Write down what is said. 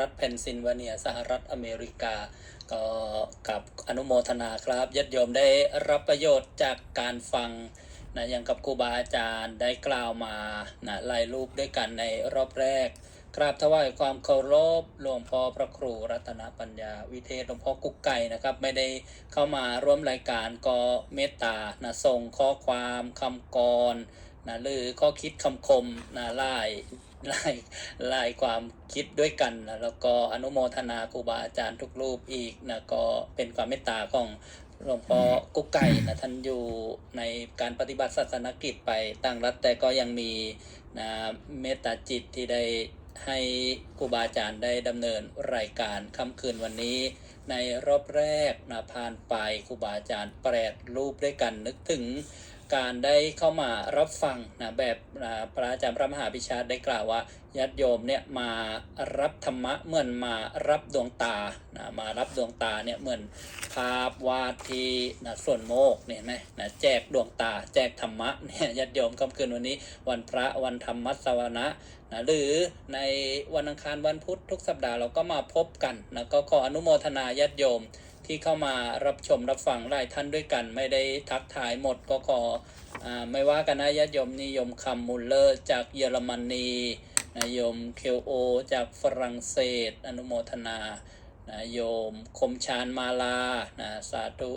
รัฐเพนซิลเวเนีย สหรัฐอเมริกา ก็กับอนุโมทนาครับญาติโยมได้รับประโยชน์จากการฟังนะอย่างกับครูบาอาจารย์ได้กล่าวมานะลายรูปด้วยกันในรอบแรกกราบถวายความเคารพหลวงพ่อพระครูรัตนปัญญาวิเทศหลวงพ่อกุ๊กไก่นะครับ ไม่ได้เข้ามาร่วมรายการก็เมตตานะส่งข้อความคำกร นะหรือข้อคิดคำคมนะไล่ไล่ไล่ความคิดด้วยกันนะแล้วก็อนุโมทนาครูบาอาจารย์ทุกรูปอีกนะก็เป็นความเมตตาของหลวงพ่อกุ๊กไก่นะท่านอยู่ในการปฏิบัติศาสนกิจไปต่างรัฐแต่ก็ยังมีนะเมตตาจิตที่ได้ให้ครูบาอาจารย์ได้ดำเนินรายการค่ำคืนวันนี้ ในรอบแรกนะผ่านไปครูบาอาจารย์แปดรูปด้วยกันนึกถึง การได้เข้ามารับฟังนะแบบนะพระอาจารย์พระมหาพิชาติได้กล่าวว่าญาติโยมเนี่ยมารับธรรมะเหมือนมารับดวงตานะมารับดวงตาเนี่ยเหมือนภาพวาดที่นะส่วนโมกเนี่ยเห็นไหมนะแจกดวงตา แจกธรรมะเนี่ยญาติโยมค่ำคืนวันนี้ วันพระวันธรรมสวนะนะหรือในวันอังคารวันพุธทุกสัปดาห์เราก็มาพบกันนะก็ขออนุโมทนาญาติโยม ที่เข้ามารับชมรับฟังหลายท่านด้วยกัน ไม่ได้ทักทายหมดก็ขออไม่ว่ากันนะญาติโยมนิยมคำมูลเลอร์จากเยอรมนีนะโยมเคลโอจากฝรั่งเศส อนุโมทนานะโยมคมชานมาลานะสาธุ